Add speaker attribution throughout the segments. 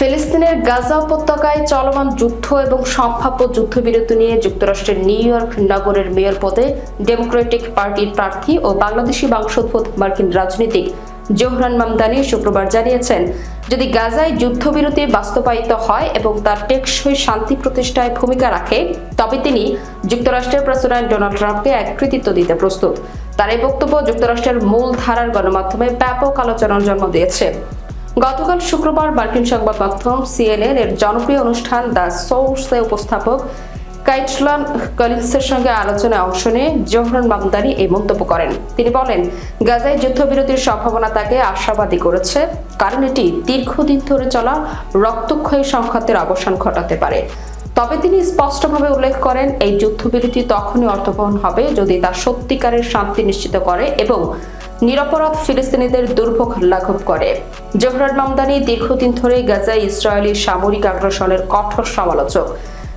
Speaker 1: ফিলিস্তিনের গাজা উপত্যকায় চলমান যুদ্ধ এবং সম্ভাব্য যুদ্ধবিরতি নিয়ে যুক্তরাষ্ট্রের নিউ ইয়র্ক নগরের মেয়র পদে ডেমোক্রেটিক পার্টির প্রার্থী ও বাংলাদেশি বংশোদ্ভূত মার্কিন রাজনীতিক জোহরান মামদানি শুক্রবার জানিয়েছেন, যদি গাজায় যুদ্ধবিরতি বাস্তবায়িত হয় এবং তার টেকসই শান্তি প্রতিষ্ঠায় ভূমিকা রাখে, তবে তিনি যুক্তরাষ্ট্রের প্রেসিডেন্ট ডোনাল্ড ট্রাম্পকে এক কৃতিত্ব দিতে প্রস্তুত। তার এই বক্তব্য যুক্তরাষ্ট্রের মূল ধারার গণমাধ্যমে ব্যাপক আলোচনার জন্ম দিয়েছে। গতকাল শুক্রবার মার্কিন সংবাদ মাধ্যম সিএনএন এর জনপ্রিয় অনুষ্ঠান দ্য সোর্সে উপস্থাপক কাইটলান কলিন্সের সঙ্গে আলোচনায় অংশ নিয়ে জোহরান মামদানি এই মন্তব্য করেন। তিনি বলেন, গাজায় যুদ্ধবিরতির সম্ভাবনা তাকে আশাবাদী করেছে, কারণ এটি দীর্ঘদিন ধরে চলা রক্তক্ষয়ী সংঘাতের অবসান ঘটাতে পারে। তবে তিনি স্পষ্টভাবে উল্লেখ করেন, এই যুদ্ধবিরতি তখনই অর্থবহন হবে যদি তা সত্যিকারের শান্তি নিশ্চিত করে এবং নিরপরাধ ফিলিস্তিনিদের দুর্ভোগ লাঘব করে। জোহরান মামদানি দীর্ঘদিন ধরে গাজায় ইসরায়েলি সামরিক আগ্রাসনের কঠোর সমালোচক।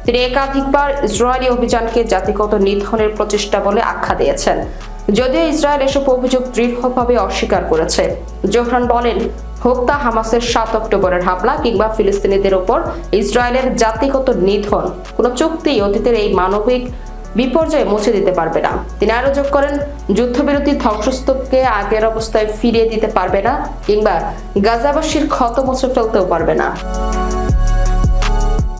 Speaker 1: তিনি একাধিকবার ইসরায়েলি অভিযানকে জাতিগত নিধনের প্রচেষ্টা বলে আখ্যা দিয়েছেন। যদিও ইসরায়েল এসব অভিযোগ দৃঢ়ভাবে অস্বীকার করেছে। জোহরান বলেন তা হামাসের সাত অক্টোবরের হামলা কিংবা ফিলিস্তিনিদের ওপর ইসরায়েলের জাতিগত নিধন। কোনো চুক্তি অতীতের এই মানবিক বিপর্যয় মুছে দিতে পারবে না। তিনি আরও যোগ করেন, যুদ্ধবিরতি ধ্বংসস্তূপকে আগের অবস্থায় ফিরিয়ে দিতে পারবে না, কিংবা গাজাবাসীর ক্ষত মুছে ফেলতেও পারবে না।